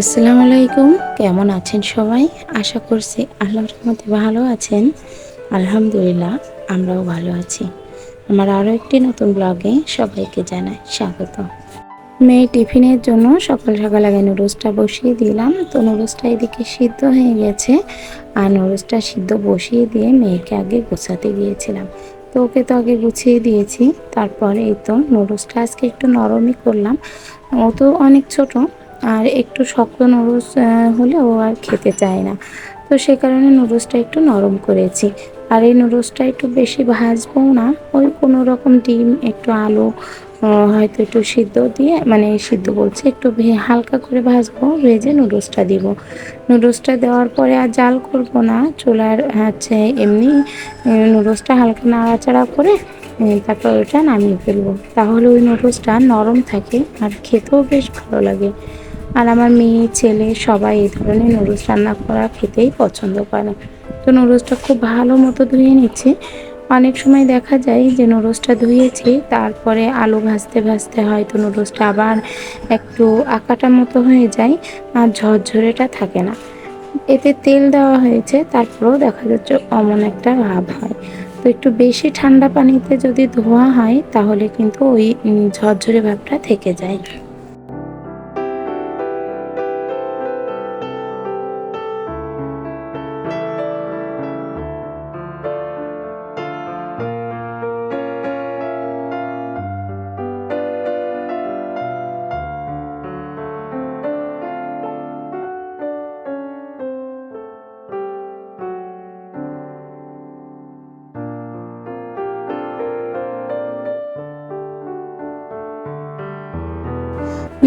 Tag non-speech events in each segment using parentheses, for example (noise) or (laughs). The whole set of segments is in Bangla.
আসসালামু আলাইকুম। কেমন আছেন সবাই? আশা করছি আল্লাহর রহমতে ভালো আছেন। আলহামদুলিল্লাহ, আমরাও ভালো আছি। আমার আরও একটি নতুন ব্লগে সবাইকে জানাই স্বাগত। মেয়ে টিফিনের জন্য সকাল সকাল আগে নুডলসটা বসিয়ে দিলাম। তো নুডলসটা এদিকে সিদ্ধ হয়ে গেছে। আর নুডলসটা সিদ্ধ বসিয়ে দিয়ে মেয়েকে আগে গোছাতে গিয়েছিলাম। তো ওকে তো আগে গুছিয়ে দিয়েছি। তারপরে এই তো নুডলসটা আজকে একটু নরমই করলাম। ও তো অনেক ছোট। আর একটু শক্ত নুডলস হলে ও আর খেতে চায় না। তো সে কারণে নুডলসটা একটু নরম করেছি। আর এই নুডলসটা একটু বেশি ভাজবো না। ওই কোনো রকম ডিম, একটু আলু হয়তো একটু সিদ্ধ দিয়ে মানে সিদ্ধ বলছে, একটু হালকা করে ভাজবো, ভেজে নুডলসটা দিব। নুডলসটা দেওয়ার পরে আর জাল করব না। চুলার হচ্ছে এমনি নুডলসটা হালকা নাড়াচাড়া করে তারপর ওটা নামিয়ে ফেলব। তাহলে ওই নুডলসটা নরম থাকে আর খেতেও বেশ ভালো লাগে। আর আমার মেয়ে, ছেলে সবাই এই ধরনের নুডলস রান্না করা খেতেই পছন্দ করে। তো নুডলসটা খুব ভালো মতো ধুয়ে নিচ্ছি। অনেক সময় দেখা যায় যে নুডলসটা ধুয়েছি, তারপরে আলু ভাজতে ভাজতে হয়তো নুডলসটা আবার একটু আঁকাটা মতো হয়ে যায়, আর ঝরঝরেটা থাকে না। এতে তেল দেওয়া হয়েছে, তারপরেও দেখা যাচ্ছে অমন একটা ভাব হয়। তো একটু বেশি ঠান্ডা পানিতে যদি ধোয়া হয়, তাহলে কিন্তু ওই ঝরঝরে ভাবটা থেকে যায়।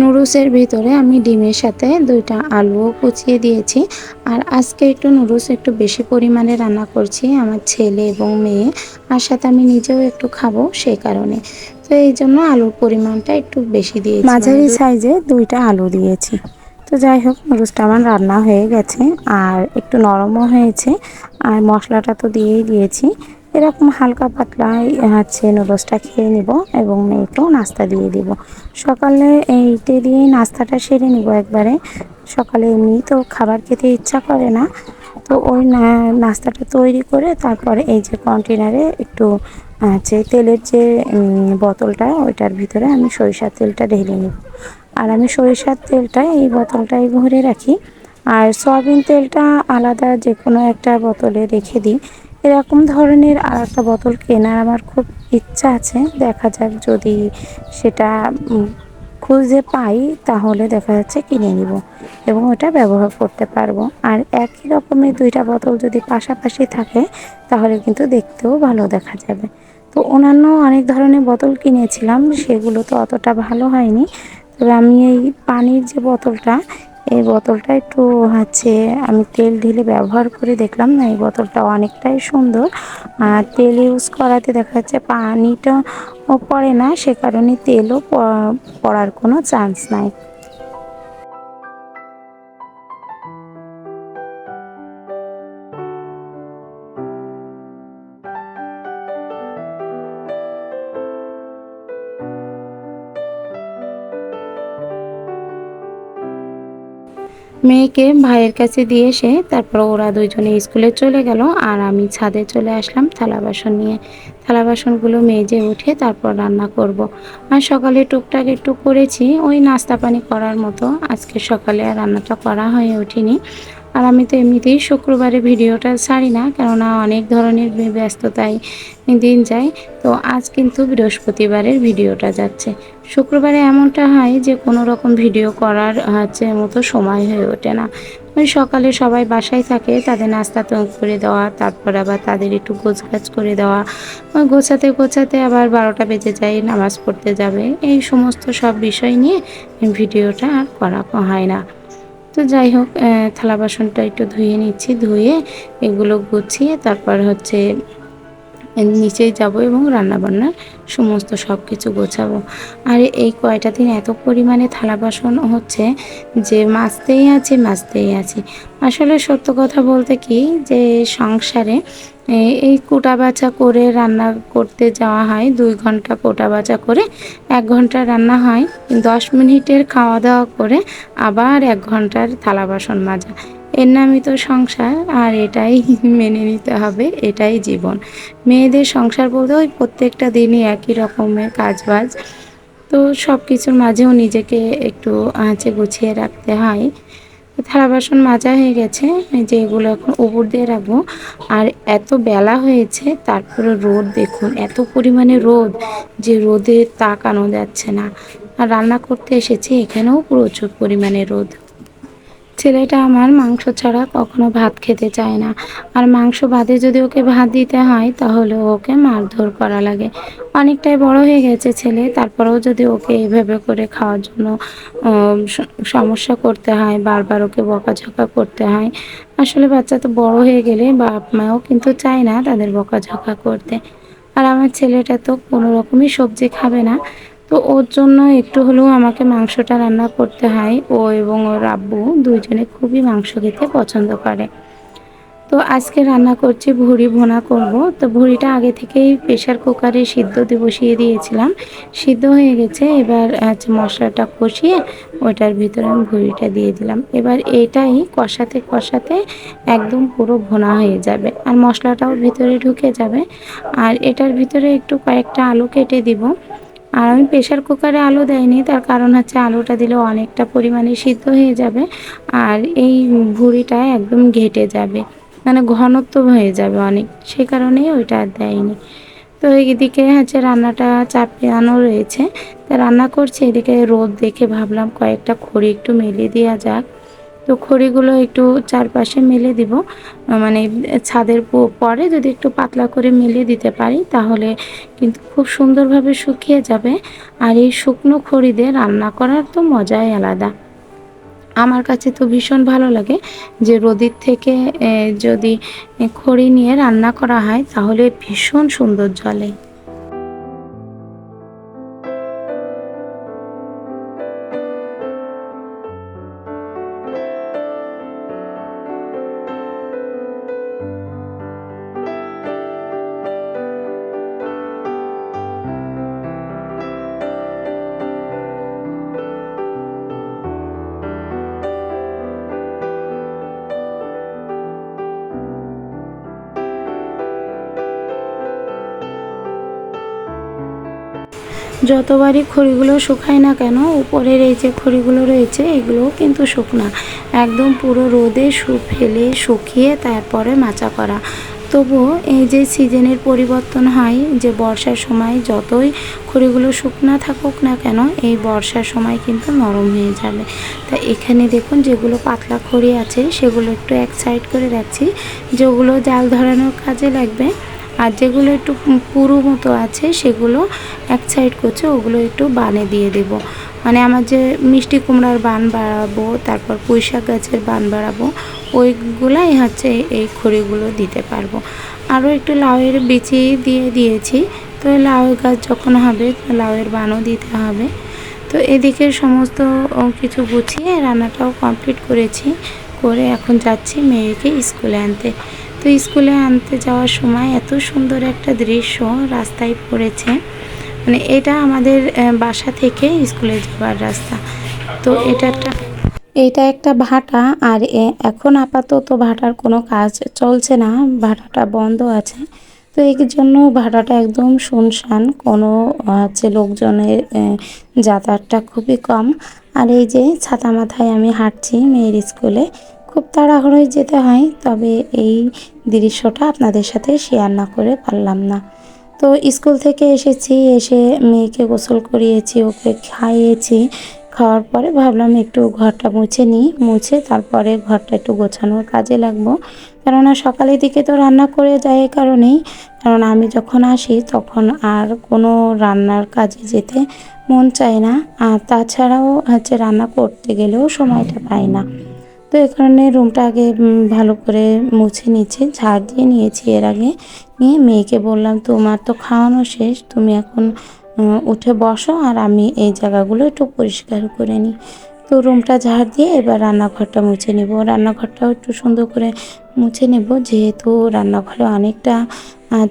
নুডলসের ভিতরে আমি ডিমের সাথে দুইটা আলুও কুচিয়ে দিয়েছি। আর আজকে একটু নুডলস একটু বেশি পরিমাণে রান্না করছি আমার ছেলে এবং মেয়ে। আর সাথে আমি নিজেও একটু খাব সেই কারণে। তো এই জন্য আলুর পরিমাণটা একটু বেশি দিয়েছি। মাঝারি সাইজে দুইটা আলু দিয়েছি। তো যাই হোক, নুডলসটা আমার রান্না হয়ে গেছে। আর একটু নরমও হয়েছে। আর মশলাটা তো দিয়েই দিয়েছি। এরকম হালকা পাতলা হচ্ছে নুডলসটা খেয়ে নিব এবং মেয়েকেও নাস্তা দিয়ে দিব। সকালে এইটে দিয়েই নাস্তাটা সেরে নিব একবারে। সকালে এমনি তো খাবার খেতে ইচ্ছা করে না। তো ওই নাস্তাটা তৈরি করে তারপরে এই যে কন্টেনারে একটু, হচ্ছে তেলের যে বোতলটা ওইটার ভিতরে আমি সরিষার তেলটা ঢেলে নিব। আর আমি সরিষার তেলটা এই বোতলটাই ভরে রাখি। আর সয়াবিন তেলটা আলাদা যে কোনো একটা বোতলে রেখে দিই। এরকম ধরনের আর একটা বোতল কেনার আমার খুব ইচ্ছা আছে। দেখা যাক যদি সেটা খুঁজে পাই তাহলে দেখা যাচ্ছে কিনে নিব এবং ওটা ব্যবহার করতে পারব। আর একই রকমের দুইটা বোতল যদি পাশাপাশি থাকে তাহলে কিন্তু দেখতেও ভালো দেখা যাবে। তো অন্যান্য অনেক ধরনের বোতল কিনেছিলাম, সেগুলো তো অতটা ভালো হয়নি। তবে আমি এই পানির যে বোতলটা এই বোতলটা একটু হচ্ছে আমি তেল ঢেলে ব্যবহার করে দেখলাম না, এই বোতলটা অনেকটাই সুন্দর। আর তেল ইউজ করাতে দেখা যাচ্ছে পানিটা পড়ে না, সে কারণে তেলও পড়ার কোনো চান্স নাই। মেয়েকে ভাইয়ের কাছে দিয়ে এসে তারপর ওরা দুজনে স্কুলে চলে গেল আর আমি ছাদে চলে আসলাম থালা বাসন নিয়ে। থালা বাসনগুলো মেজে উঠে তারপর রান্না করব। আর সকালে টুকটাক একটু করেছি, ওই নাস্তা পানি করার মতো। আজকে সকালে আর রান্নাটা করা হয়ে ওঠেনি। আর আমি তো এমনিতেই শুক্রবারে ভিডিওটা ছাড়ি না, কেননা অনেক ধরনের ব্যস্ততায় দিন যায়। তো আজ কিন্তু বৃহস্পতিবারের ভিডিওটা যাচ্ছে। শুক্রবারে এমনটা হয় যে, কোনো রকম ভিডিও করার, হচ্ছে, মতো সময় হয়ে ওঠে না। ওই সকালে সবাই বাসায় থাকে, তাদের নাস্তা তো করে দেওয়া, তারপর আবার তাদের একটু গোছগাছ করে দেওয়া। গোছাতে গোছাতে আবার বারোটা বেজে যায়, নামাজ পড়তে যাবে। এই সমস্ত সব বিষয় নিয়ে ভিডিওটা আর করা হয় না। তো যাই হোক থালা বাসনটা একটু ধুয়ে নিচ্ছি ধুয়ে এগুলো গুছিয়ে তারপর হচ্ছে নিচেই যাব এবং রান্নাবান্নার সমস্ত সব কিছু গোছাবো। আর এই কয়টা দিন এত পরিমাণে থালা বাসন হচ্ছে যে মাজতেই আছি মাজতেই আছি। আসলে সত্য কথা বলতে কি যে সংসারে এই কোটা বাছা করে রান্না করতে যাওয়া হয়, দুই ঘণ্টা কোটা বাছা করে এক ঘণ্টা রান্না হয়, দশ মিনিটের খাওয়া দাওয়া করে আবার এক ঘণ্টার থালা বাসন মাজা। এর নামই তো সংসার, আর এটাই (laughs) মেনে নিতে হবে, এটাই জীবন। মেয়েদের সংসার বলতে ওই প্রত্যেকটা দিনই একই রকমের কাজবাজ। তো সব কিছুর মাঝেও নিজেকে একটু আঁচে গুছিয়ে রাখতে হয়। থালা বাসন মাজা হয়ে গেছে যে এগুলো এখন উপর দিয়ে রাখব। আর এত বেলা হয়েছে, তারপরে রোদ দেখুন, এত পরিমাণে রোদ যে রোদে তাকানো যাচ্ছে না। আর রান্না করতে এসেছি, এখানেও প্রচুর পরিমাণে রোদ। ছেলেটা আমার মাংস ছাড়া কখনো ভাত খেতে চায় না। আর মাংস বাদে যদি ওকে ভাত দিতে হয়, তাহলে ওকে মারধর করা লাগে। অনেকটাই বড় হয়ে গেছে ছেলে, তারপরেও যদি ওকে এভাবে করে খাওয়ার জন্য সমস্যা করতে হয়, বারবার ওকে বকাঝকা করতে হয়, আসলে বাচ্চা তো বড় হয়ে গেলে বাপ মাও কিন্তু চায় না তাদের বকাঝকা করতে। আর আমার ছেলেটা তো কোনো রকমই সবজি খাবে না। তো ওর জন্য একটু হলেও আমাকে মাংসটা রান্না করতে হয়। ও এবং ওর আব্বু দুইজনে খুবই মাংস খেতে পছন্দ করে। তো আজকে রান্না করছি, ভুড়ি ভুনা করব। তো ভুড়িটা আগে থেকেই প্রেশার কুকারে সিদ্ধ বসিয়ে দিয়েছিলাম। সিদ্ধ হয়ে গেছে, এবার হচ্ছে মশলাটা কষিয়ে ওটার ভিতরে আমি ভুড়িটা দিয়ে দিলাম। এবার এটাই কষাতে কষাতে একদম পুরো ভুনা হয়ে যাবে। আর মশলাটাও ভিতরে ঢুকে যাবে। আর এটার ভিতরে একটু কয়েকটা আলু কেটে দিব। আর আমি প্রেশার কুকারে আলু দেয়নি তার কারণ হচ্ছে আলুটা দিলে অনেকটা পরিমাণে সিদ্ধ হয়ে যাবে আর এই ভুড়িটা একদম ঘেটে যাবে মানে ঘনত্ব হয়ে যাবে অনেক সেই কারণেই ওইটা আর দেয়নি। তো এদিকে হচ্ছে রান্নাটা চাপিয়ানো রয়েছে, তা রান্না করছি, এদিকে রোদ দেখে ভাবলাম কয়েকটা খড়ি একটু মেলে দেওয়া যাক। তো খড়িগুলো একটু চারপাশে মেলে দিব। মানে ছাদের পরে যদি একটু পাতলা করে মেলে দিতে পারি, তাহলে কিন্তু খুব সুন্দরভাবে শুকিয়ে যাবে। আর এই শুকনো খড়ি দিয়ে রান্না করার তো মজাই আলাদা। আমার কাছে তো ভীষণ ভালো লাগে যে রোদির থেকে যদি খড়ি নিয়ে রান্না করা হয়, তাহলে ভীষণ সুন্দর জলে। যতবারই খড়িগুলো শুকায় না কেন, উপরের এই যে খড়িগুলো রয়েছে, এগুলোও কিন্তু শুকনা। একদম পুরো রোদে শু, ফেলে শুকিয়ে তারপরে মাচা করা। তবুও এই যে সিজনের পরিবর্তন হয়, যে বর্ষার সময় যতই খড়িগুলো শুকনা থাকুক না কেন, এই বর্ষার সময় কিন্তু নরম হয়ে যাবে। তা এখানে দেখুন যেগুলো পাতলা খড়ি আছে, সেগুলো একটু এক সাইড করে রাখছি। যেগুলো জাল ধরানোর কাজে লাগবে আর যেগুলো একটু পুরু মতো আছে, সেগুলো এক সাইড করছে, ওগুলো একটু বানে দিয়ে দেব। মানে আমার যে মিষ্টি কুমড়ার বান বাড়াবো, তারপর পুঁই শাক গাছের বান বাড়াবো, ওইগুলাই হচ্ছে এই খড়িগুলো দিতে পারব। আরও একটু লাউয়ের বিচি দিয়ে দিয়েছি, তো লাউ গাছ যখন হবে, লাউয়ের বানও দিতে হবে। তো এদিকে সমস্ত কিছু গুছিয়ে রান্নাটাও কমপ্লিট করেছি, করে এখন যাচ্ছি মেয়েকে স্কুলে আনতে। তো স্কুলে আনতে যাওয়ার সময় এত সুন্দর একটা দৃশ্য রাস্তায় পড়েছে। মানে এটা আমাদের বাসা থেকে স্কুলে যাওয়ার রাস্তা। তো এটা একটা এটা একটা ভাটা আর এখন আপাতত ভাটার কোনো কাজ চলছে না, ভাটাটা বন্ধ আছে। তো এই জন্য ভাটাটা একদম শুনশান, কোনো হচ্ছে লোকজনের যাতায়াতটা খুবই কম। আর এই যে ছাতা মাথায় আমি হাঁটছি মেয়ের স্কুলে খুব তাড়াহুড়োয় যেতে হয়, তবে এই দৃশ্যটা আপনাদের সাথে শেয়ার না করে পারলাম না। তো স্কুল থেকে এসেছি, এসে মেয়েকে গোসল করিয়েছি, ওকে খাইয়েছি, খাওয়ার পরে ভাবলাম একটু ঘরটা মুছে নিই, মুছে তারপরে ঘরটা একটু গোছানোর কাজে লাগবো। কেননা সকালের দিকে তো রান্না করে যায় কারণেই, কারণ আমি যখন আসি তখন আর কোনো রান্নার কাজে যেতে মন চায় না। আর তাছাড়াও হচ্ছে রান্না করতে গেলেও সময়টা পাই না। তো এই কারণে রুমটা আগে ভালো করে মুছে নিচ্ছি ঝাড় দিয়ে নিয়েছি এর আগে। নিয়ে মেয়েকে বললাম, তোমার তো খাওয়ানো শেষ, তুমি এখন উঠে বসো আর আমি এই জায়গাগুলো একটু পরিষ্কার করে নিই। তো রুমটা ঝাড় দিয়ে এবার রান্নাঘরটা মুছে নেব। রান্নাঘরটাও একটু সুন্দর করে মুছে নেব, যেহেতু রান্নাঘরে অনেকটা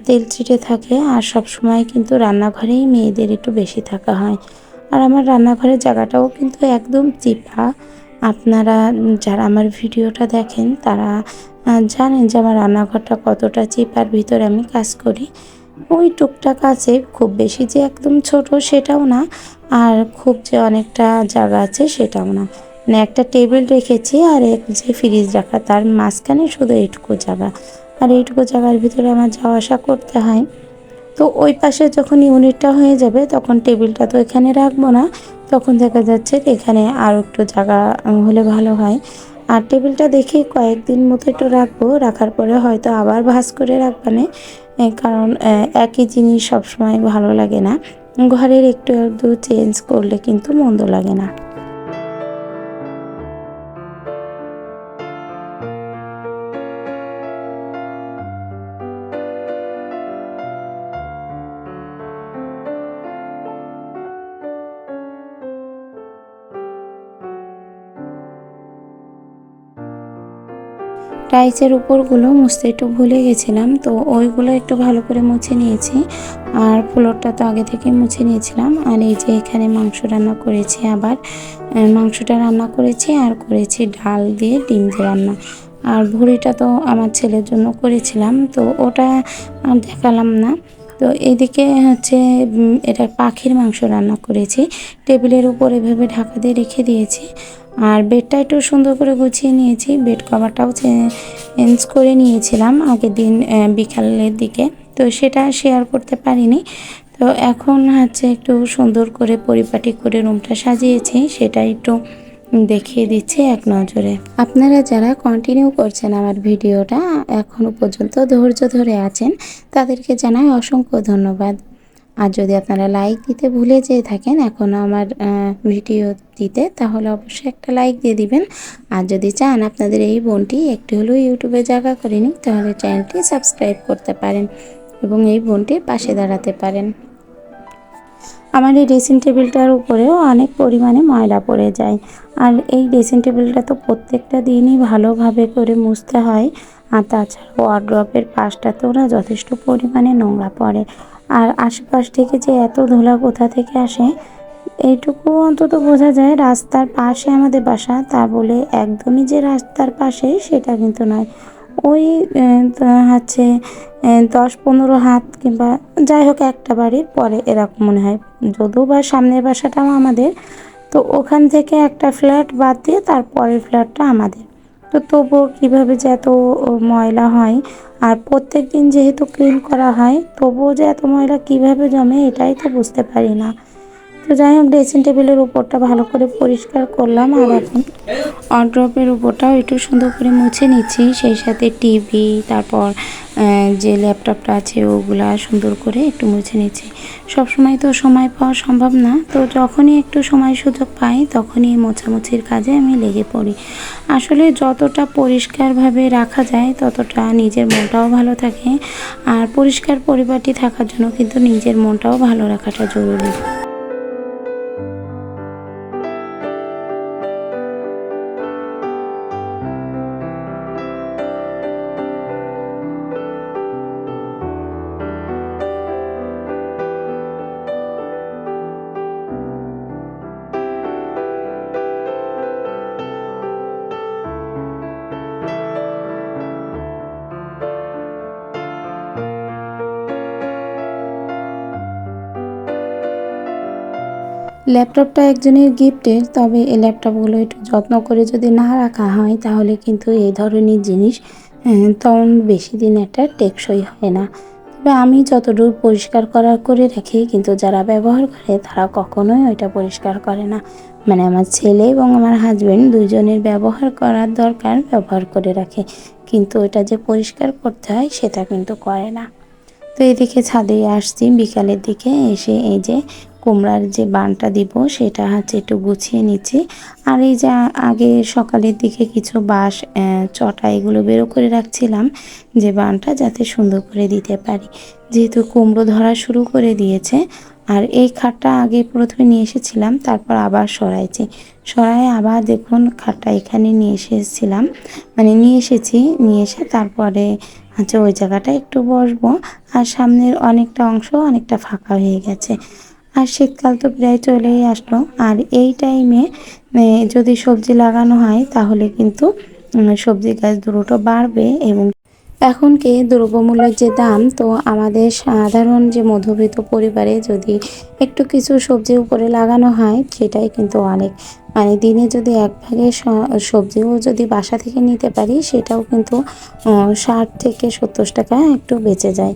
তেল চিটে থাকে আর সব সময় কিন্তু রান্নাঘরেই মেয়েদের একটু বেশি থাকা হয়। আর আমার রান্নাঘরের জায়গাটাও কিন্তু একদম চিপা। আপনারা যারা আমার ভিডিওটা দেখেন, তারা জানেন যে আমার রান্নাঘরটা কতটা চিপার ভিতরে আমি কাজ করি। ওই টুকটাক আছে, খুব বেশি যে একদম ছোট সেটাও না, আর খুব যে অনেকটা জায়গা আছে সেটাও না। মানে একটা টেবিল রেখেছি আর এক যে ফ্রিজ রাখা, তার মাঝখানে শুধু এইটুকু জায়গা। আর এইটুকু জায়গার ভিতরে আমার যাওয়া আসা করতে হয়। তো ওই পাশে যখন ইউনিটটা হয়ে যাবে, তখন টেবিলটা তো এখানে রাখব না। তখন দেখা যাচ্ছে এখানে আর একটু জায়গা হলে ভালো হয়। আর টেবিলটা দেখে কয়েকদিন মতো একটু রাখব। রাখার পরে হয়তো আবার ভাঁজ করে রাখবানে কারণ একই জিনিস সবসময় ভালো লাগে না। ঘরের একটু একটু চেঞ্জ করলে কিন্তু মন্দ লাগে না। টাইসের উপরগুলো মুছতে একটু ভুলে গেছিলাম, তো ওইগুলো একটু ভালো করে মুছে নিয়েছি। আর ফ্লোরটা তো আগে থেকে মুছে নিয়েছিলাম, আর এই যে এখানে মাংস রান্না করেছি আবার মাংসটা রান্না করেছি আর করেছি ডাল দিয়ে ডিম দিয়ে রান্না। আর ভুড়িটা তো আমার ছেলের জন্য করেছিলাম, তো ওটা আর দেখালাম না। তো এদিকে হচ্ছে এটা পাখির মাংস রান্না করেছি। টেবিলের উপর এভাবে ঢাকা দিয়ে রেখে দিয়েছি। আর বেডটা একটু সুন্দর করে গুছিয়ে নিয়েছি। বেড কভারটাও চেঞ্জ করে নিয়েছিলাম আগের দিন বিকালের দিকে। তো সেটা শেয়ার করতে পারিনি। তো এখন হচ্ছে একটু সুন্দর করে পরিপাটি করে রুমটা সাজিয়েছি। সেটা একটু দেখিয়ে দিচ্ছি এক নজরে। আপনারা যারা কন্টিনিউ করছেন আমার ভিডিওটা এখনও পর্যন্ত ধৈর্য ধরে আছেন, তাদেরকে জানাই অসংখ্য ধন্যবাদ। আর যদি আপনারা লাইক দিতে ভুলে যেয়ে থাকেন এখনও আমার ভিডিও দিতে, তাহলে অবশ্যই একটা লাইক দিয়ে দিবেন। আর যদি চান আপনাদের এই বোনটি একটু হলেও ইউটিউবে জায়গা করে নিক, তাহলে চ্যানেলটি সাবস্ক্রাইব করতে পারেন এবং এই বোনটির পাশে দাঁড়াতে পারেন। আমার এই ড্রেসিং টেবিলটার উপরেও অনেক পরিমাণে ময়লা পড়ে যায়। আর এই ড্রেসিং টেবিলটা তো প্রত্যেকটা দিনই ভালোভাবে করে মুছতে হয়। আর তাছাড়া ওয়ার্ড্রপের পাশটাতেও না যথেষ্ট পরিমাণে নোংরা পড়ে। আর আশেপাশ থেকে যে এত ধুলা কোথা থেকে আসে এইটুকু অন্তত বোঝা যায় রাস্তার পাশে আমাদের বাসা। তা বলে একদমই যে রাস্তার পাশে সেটা কিন্তু নয়। ওই হচ্ছে দশ পনেরো হাত কিংবা যাই হোক একটা বাড়ির পরে এরকম মনে হয়। যদিও বা সামনের বাসাটাও আমাদের, তো ওখান থেকে একটা ফ্ল্যাট বাদ দিয়ে তারপরের ফ্ল্যাটটা আমাদের। তো তবুও কীভাবে যে এত ময়লা হয়? আর প্রত্যেক দিন যেহেতু ক্লিন করা হয়, তবুও যে এত ময়লা কীভাবে জমে, এটাই তো বুঝতে পারি না। তো যাই হোক ড্রেসিং টেবিলের উপরটা ভালো করে পরিষ্কার করলাম আর এখন অড্রপের উপরটাও একটু সুন্দর করে মুছে নিচ্ছি। সেই সাথে টিভি তারপর যে ল্যাপটপটা আছে ওগুলা সুন্দর করে একটু মুছে নিচ্ছি। সব সময় তো সময় পাওয়া সম্ভব না, তো যখনই একটু সময় সুযোগ পাই তখনই মোছামুছির কাজে আমি লেগে পড়ি। আসলে যতটা পরিষ্কারভাবে রাখা যায় ততটা নিজের মনটাও ভালো থাকে, আর পরিষ্কার পরিপাটি থাকার জন্য কিন্তু নিজের মনটাও ভালো রাখাটা জরুরি। ল্যাপটপটা একজনের গিফটের, তবে এই ল্যাপটপগুলো একটু যত্ন করে যদি না রাখা হয়, তাহলে কিন্তু এই ধরনের জিনিস তখন বেশি দিন একটা টেকসই হয় না। তবে আমি যতদূর পরিষ্কার করার করে রাখি, কিন্তু যারা ব্যবহার করে, তারা কখনোই ওইটা পরিষ্কার করে না। মানে আমার ছেলে এবং আমার হাজব্যান্ড দুজনের ব্যবহার করার দরকার, ব্যবহার করে রাখে। কিন্তু ওইটা যে পরিষ্কার করতে হয়, সেটা কিন্তু করে না। তো এদিকে ছাদে আসছি, বিকালের দিকে এসে এই যে কুমড়ার যে বানটা দিব, সেটা হচ্ছে একটু গুছিয়ে নিচ্ছি। আর এই যে আগে সকালের দিকে কিছু বাঁশ চটা এগুলো বেরো করে রাখছিলাম যে বানটা, যাতে সুন্দর করে দিতে পারি। যেহেতু কুমড়ো ধরা শুরু করে দিয়েছে, আর এই খাটটা আগে প্রথমে নিয়ে এসেছিলাম, তারপর আবার সরাইছি। সরাই আবার দেখুন খাটটা এখানে নিয়ে এসেছিলাম। মানে নিয়ে এসেছি, নিয়ে এসে তারপরে হচ্ছে ওই জায়গাটা একটু বসবো। আর সামনের অনেকটা অংশ অনেকটা ফাঁকা হয়ে গেছে। আর শীতকাল তো প্রায় চলেই আসলো। আর এই টাইমে যদি সবজি লাগানো হয়, তাহলে কিন্তু সবজি গাছ দ্রুত বাড়বে এবং এখন কি দ্রব্যমূল্যের যে দাম, তো আমাদের সাধারণ যে মধ্যবিত্ত পরিবারে যদি একটু কিছু সবজি উপরে লাগানো হয়, সেটাই কিন্তু অনেক। মানে দিনে যদি এক ভাগে সবজিও যদি বাসা থেকে নিতে পারি, সেটাও কিন্তু ষাট থেকে সত্তর টাকা একটু বেঁচে যায়।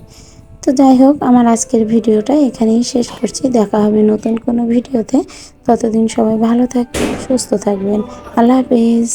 তো যাই হোক, আমার আজকের ভিডিওটা এখানেই শেষ করছি। দেখা হবে নতুন কোনো ভিডিওতে। ততদিন সবাই ভালো থাকবেন, সুস্থ থাকবেন। আল্লাহ হাফিজ।